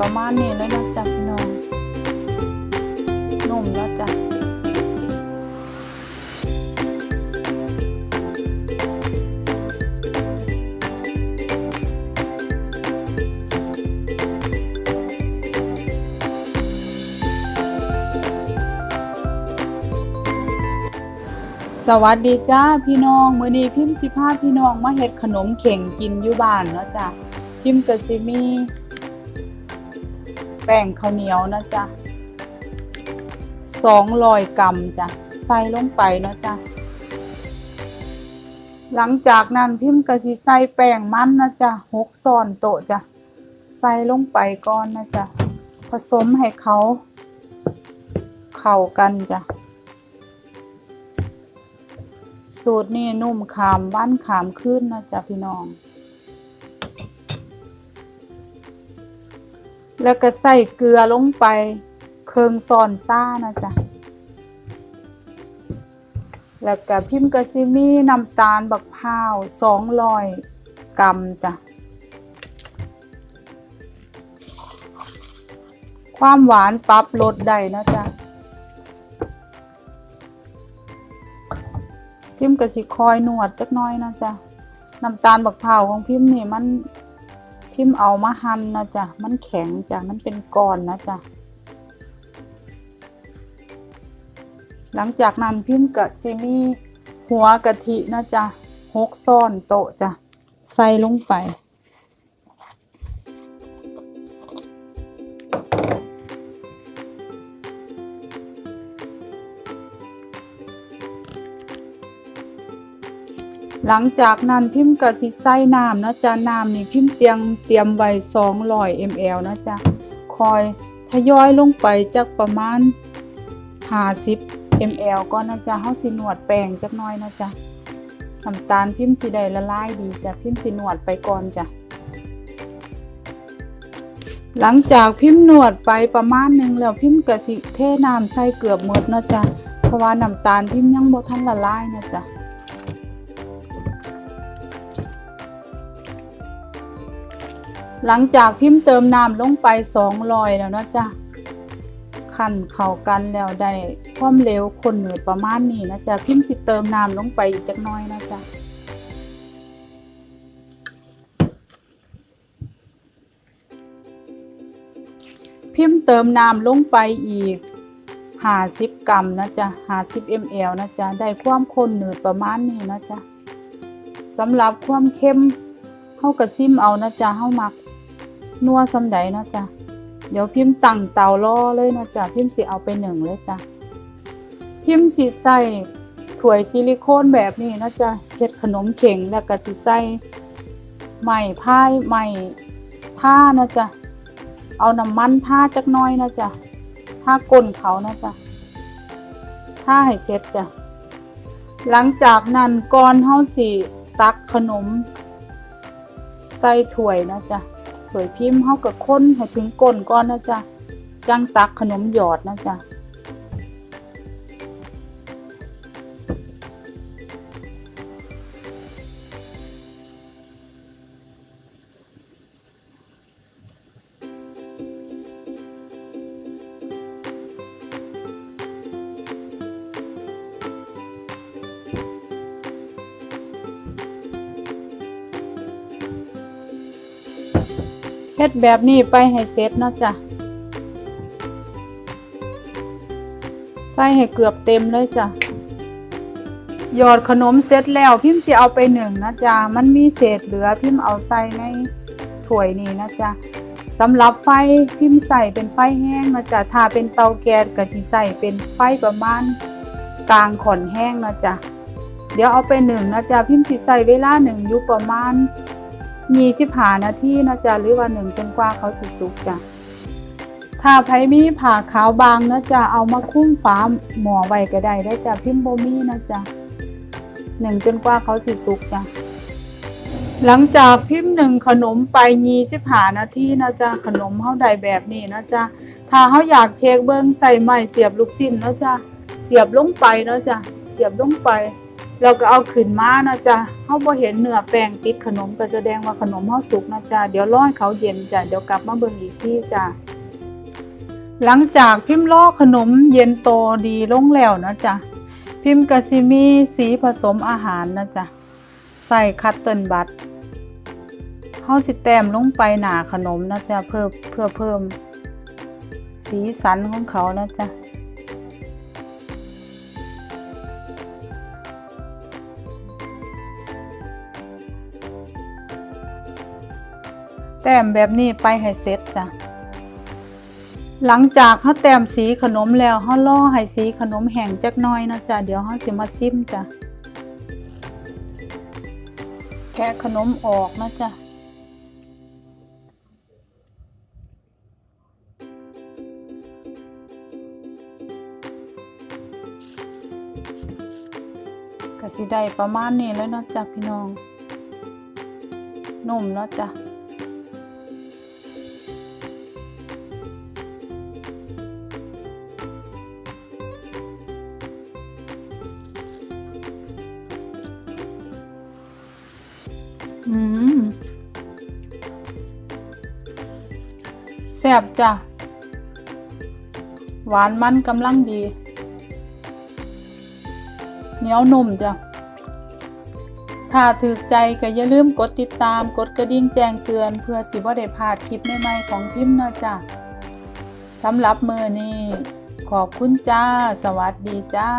ประมาณนี้แล้วนะจ๊ะพี่น้องนุ่มแล้วจ้ะสวัสดีจ้าพี่น้องมื้อนี้พิมพ์สิพาพี่น้องมาเฮ็ดขนมเข่งกินอยู่บ้านเนาะจ้ะพิมพ์ก็สิมี แป้งข้าวเหนียวนะจ๊ะ200กรัมจ้ะใส่ลงไปนะจ้ะหลังจากนั้นพิมพ์ก็สิใส่แป้งมันนะจ๊ะ6ช้อนโตจ้ะใส่ลงไปก่อนนะจ๊ะผสมให้เขาเข้ากันจ้ะสูตรนี่นุ่มขามบ้านขามขึ้นนะจ๊ะพี่น้อง แล้วก็ใส่เกลือลงไป เคืองซอนซ่านะจ๊ะ แล้วก็พิมพ์กะซิมีน้ำตาลบักพร้าวสองรอยกรัมจ้ะ ความหวานปรับลดได้นะจ๊ะ พิมพ์ก็สิคอยนวดจักน้อยนะจ๊ะ น้ำตาลบักเผาวของพิมพ์นี่มัน พิมพ์เอามาหั่นนะจ๊ะมันแข็งจ้ะมันเป็นก้อนนะจ๊ะหลังจากนั้นพิมพ์กะซิมีหัวกะทินะจ๊ะหกซ่อนโตะจ้ะใส่ลงไป หลังจากนั้นพิมพ์ก็สิใส่น้ำนะจ๊ะน้ำนี่พิมพ์เตรียมเตรียมไว้200 ml นะจ๊ะคอยทยอยลงไปจากประมาณ50 ml ก็นะจ๊ะเฮาสินวดแป้งจักหน่อยนะจ๊ะน้ำตาลพิมพ์สิได้ละลายดีจ้ะพิมพ์สินวดไปก่อนจ้ะหลังจากพิมพ์หนวดไปประมาณหนึ่งแล้วพิมพ์ก็สิเทน้ำใส่เกือบหมดนะจ๊ะเพราะว่าน้ำตาลพิมพ์ยังบ่ทันละลายนะจ๊ะ หลังจากพิมพ์เติมน้ำลงไปสองรอยแล้วนะจ๊ะขั้นเข้ากันแล้วได้ความเร็วคนเหนือประมาณนี้นะจ๊ะพิมพ์สิเติมน้ำลงไปอีกจักน้อยนะจ๊ะพิมพ์เติมน้ำลงไปอีกห้าสิบกรัมนะจ๊ะห้าสิบ ml นะจ๊ะได้ความข้นหนืดประมาณนี้นะจ๊ะสำหรับความเค็มเฮากระซิมเอานะจ๊ะเฮามัก นัวสำใดนะจ๊ะเดี๋ยวพิมพ์ตั้งเตาล่อเลยนะจ๊ะพิมพ์สิเอาไปหนึ่งเลยจ้ะพิมพ์สิใส่ถ้วยซิลิโคนแบบนี้นะจ๊ะเช็ดขนมเข่งแล้วก็สิใส่ไม้พายไม้ท่านะจ๊ะเอาน้ำมันท่าจักน้อยนะจ๊ะท่าก้นเขานะจ๊ะท่าให้เสร็จจ้ะหลังจากนั้นก่อนเฮาสิตักขนมใส่ถ้วยนะจ๊ะ วยพิมพ์เฮากับค้นให้ถึงก้นก่อนนะจ๊ะจังตักขนมหยอดนะจ๊ะ ฮ็ดแบบนี้ไปให้เสร็จเนาะจ้ะใส่ให้เกือบเต็มเลยจ้ะหยอดขนมเสร็จแล้วพิมพ์สิเอาไปหนึ่งนะจ๊ะมันมีเศษเหลือพิมพ์เอาใส่ในถ้วยนี้นะจ๊ะสำหรับไฟพิมพ์ใส่เป็นไฟแห้งนะจ๊ะถ้าเป็นเตาแก๊สก็สิใส่เป็นไฟประมาณกลางขอนแห้งนะจ๊ะเดี๋ยวเอาไปหนึ่งนะจ๊ะพิมพ์สิใส่เวลาหนึ่งอยู่ประมาณ ยี่สิบหานาทีนะจ๊ะหรือว่าหนึ่งจนกว่าเขาสิสุกจ้ะถ้าไผมีผ่าขาวบางนะจ๊ะเอามาคุ้มฝาหมอไว้ก็ได้ได้จ้ะพิมพ์โบมีนะจ๊ะหนึ่งจนกว่าเขาสิสุกจ้ะหลังจากพิมพ์หนึ่งขนมไปยีสิบหานาทีนะจ๊ะขนมเฮาได้แบบนี้นะจ๊ะถ้าเฮาอยากเช็คเบิ้งใส่ไม้เสียบลูกชิ้นนะจ๊ะเสียบลงไปนะจ๊ะเสียบลงไป แล้วก็เอาขึ้นมานะจ๊ะเฮาบ่เห็นเนื้อแป้งติดขนมก็แสดงว่าขนมเฮาสุกนะจ๊ะเดี๋ยวรอให้เขาเย็นจ้ะเดี๋ยวกลับมาเบิ่งอีกที่จ้ะหลังจากพิมพ์ลอกขนมเย็นโตดีลงแล้วนะจ๊ะพิมพ์ก็สิมีสีผสมอาหารนะจ๊ะใส่คัตเติลบัตเฮาสิแต้มลงไปหนาขนมนะจ๊ะเพื่อเพื่อเพิ่ม สีสันของเขานะจ๊ะ แต้มแบบนี้ไปให้เสร็จจ้ะหลังจากเขาแต้มสีขนมแล้วเขาล่อให้สีขนมแห้งจักน้อยนะจ๊ะเดี๋ยวเขาสิมาซิมจ้ะแค่ขนมออกนะจ๊ะก็สิได้ประมาณนี้แล้วนะจ๊ะพี่น้องนุ่มเนาะจ๊ะ แซ่บจ้ะ หวานมันกำลังดี เหนียวนุ่มจ้ะ ถ้าถูกใจก็อย่าลืมกดติดตามกดกระดิ่งแจ้งเตือน เพื่อสิบ่ได้พลาดคลิปใหม่ๆของพิมพ์นะจ้ะสำหรับมือนี้ขอบคุณจ้า สวัสดีจ้า